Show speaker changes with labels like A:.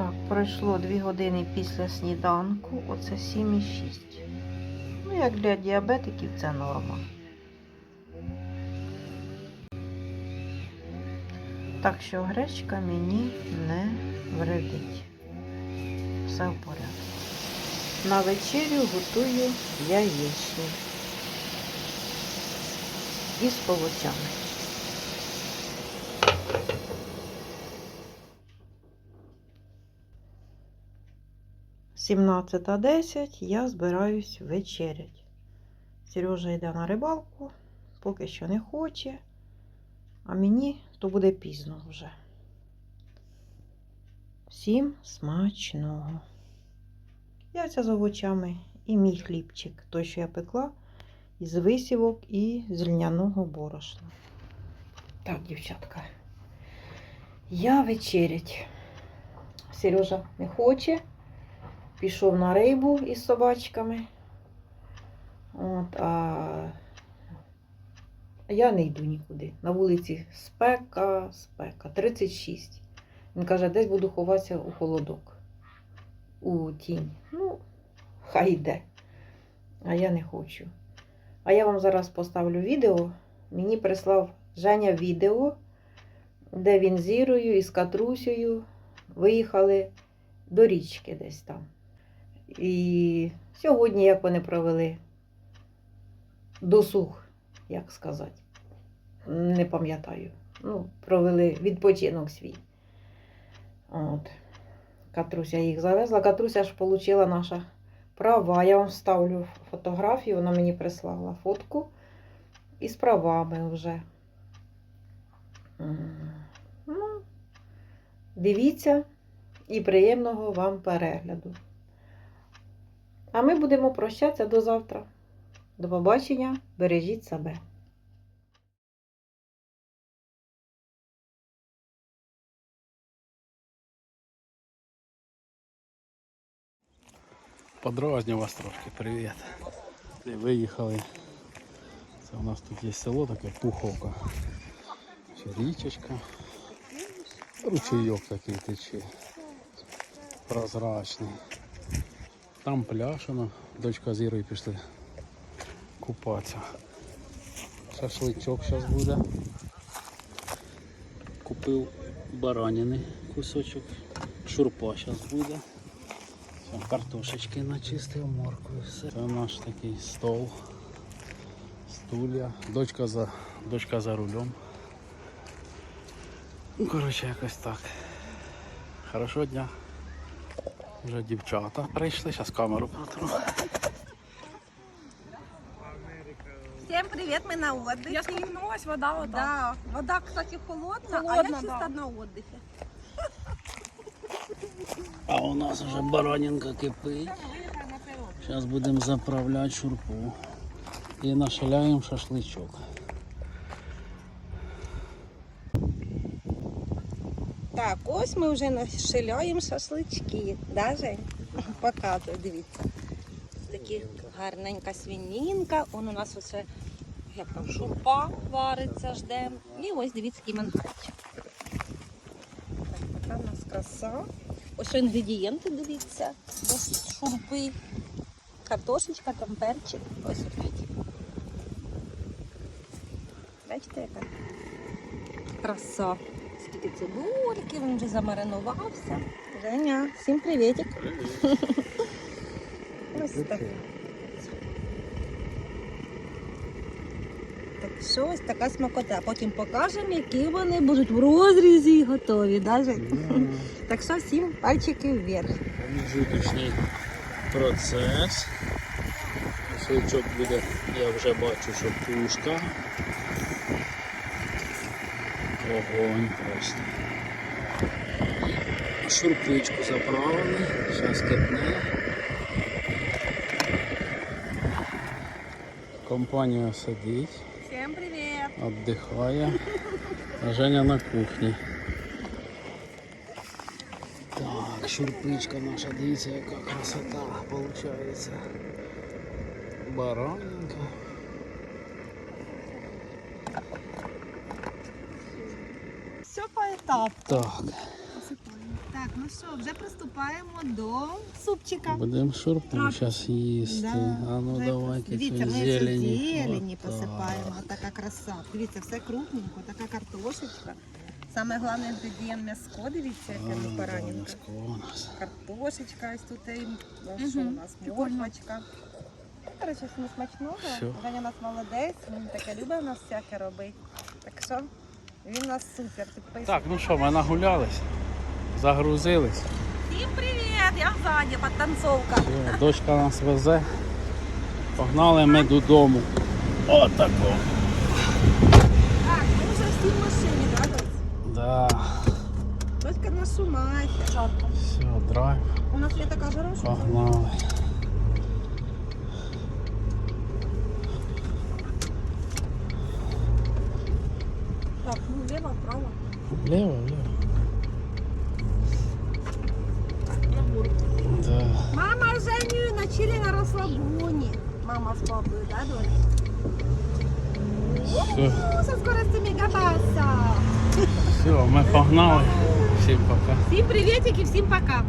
A: Так, пройшло 2 години після сніданку. Оце 7,6. Ну, як для діабетиків, це норма. Так що гречка мені не вредить. Все в порядку. На вечерю готую яєчню із овочами. Сімнадцята десять я збираюсь вечерять. Сережа йде на рибалку, поки що не хоче, а мені то буде пізно вже. Всім смачного. Яйця з овочами і мій хлібчик, той, що я пекла, із висівок і з льняного борошна. Так, дівчатка, я вечерять. Сережа не хоче. Пішов на рибу із собачками. От, а я не йду нікуди. На вулиці спека, спека, 36. Він каже, десь буду ховатися у холодок, у тінь. Ну, хай йде. А я не хочу. А я вам зараз поставлю відео. Мені прислав Женя відео, де він з Ірою і з Катрусею виїхали до річки десь там. І сьогодні, як вони провели досуг, як сказати, не пам'ятаю. Ну, провели відпочинок свій. От. Катруся їх завезла. Катруся ж отримала наша права. Я вам вставлю фотографію, вона мені прислала фотку із правами вже. Ну, дивіться і приємного вам перегляду. А ми будемо прощатися до завтра. До побачення, бережіть себе.
B: Подразню вас трошки, привіт. Виїхали. Це у нас тут є село таке Пуховка. Ще річечка. Ручейок такий тече. Прозрачний. Там пляж, воно, дочка з Ірою пішли купатися. Шашличок зараз буде. Купив баранини кусочок. Шурпа зараз буде. Все, картошечки начистив, моркву, все. Це наш такий стол, стулья. Дочка за, дочка за рулем. Ну, коротше, якось так. Хорошого дня. Вже дівчата прийшли, зараз камеру протру.
C: Всем привет, мы на отдыхе.
D: Я скользнулась, вода вот так.
C: Да, вода, кстати, холодная, а я
D: Холодно,
C: чисто
D: да.
C: на отдыхе.
B: А у нас вже баранинка кипить. Зараз будемо заправляти шурпу. І нашаляємо шашличок.
C: Так, ось ми вже нашиляємо шашлички. Да, Жень? Показую, дивіться. Такі гарненька свинінка. Он у нас оце як там, шурпа вариться, ждем. І ось дивіться, який мангальчик. Так, така у нас краса. Ось інгредієнти, дивіться. До шурпи. Картошечка, там перчик. Ось опять. Бачите, яка краса. Скільки цибульки, він вже замаринувався. Женя, всім привітик. Ось так. Так що ось така смакота. Потім покажемо, які вони будуть в розрізі і готові. Да, Жень? Так що всім пальчики вверх.
B: Проміжуточний процес. Шашличок буде, я вже бачу, що пушка. Огонь просто. Шурпичку заправили, зараз кипне. Компанія сидить,
C: Всім привіт!
B: віддихає. А Женя на кухні. Так, шурпичка наша, дивіться, яка красота виходить. Баранинка.
C: Все.
B: Так,
C: Так, ну що, вже приступаємо до супчика.
B: Будемо шурпу
C: Так.
B: зараз їсти.
C: Да,
B: А ну
C: вже
B: давайте
C: Дивіться, ми
B: зелені.
C: зелені
B: Отак.
C: посипаємо. Така краса. Дивіться, все крупненько, така картошечка. Саме головне інгредієнт м'яско, дивіться, яке ми
B: да,
C: баранінка.
B: м'яско у нас.
C: Картошечка, ось тут і що у нас морквочка. Ну, смачного. Женя у нас молодець, він таке любить у нас всяке робити. Так що він у нас супер. Підписуйтесь.
B: Так, ну що, ми нагулялись, загрузились.
C: Всім привіт! Я ззаді, підтанцовка.
B: Дочка нас везе. Погнали ми додому. Отако.
C: Так, ми вже всі в машині, так?
B: Да.
C: Дочка на шумахі.
B: Все, драйв.
C: У нас є така жара,
B: Погнали.
C: Так, ну вліво, вправо.
B: Влево, влево. Да.
C: Мама з Женєю ночили на розслабоні. Мама з папою, да, доля?
B: Все,
C: Ну, со скоростями габаса.
B: все, ми погнали. Всім пока.
C: Всім привітики, всім пока.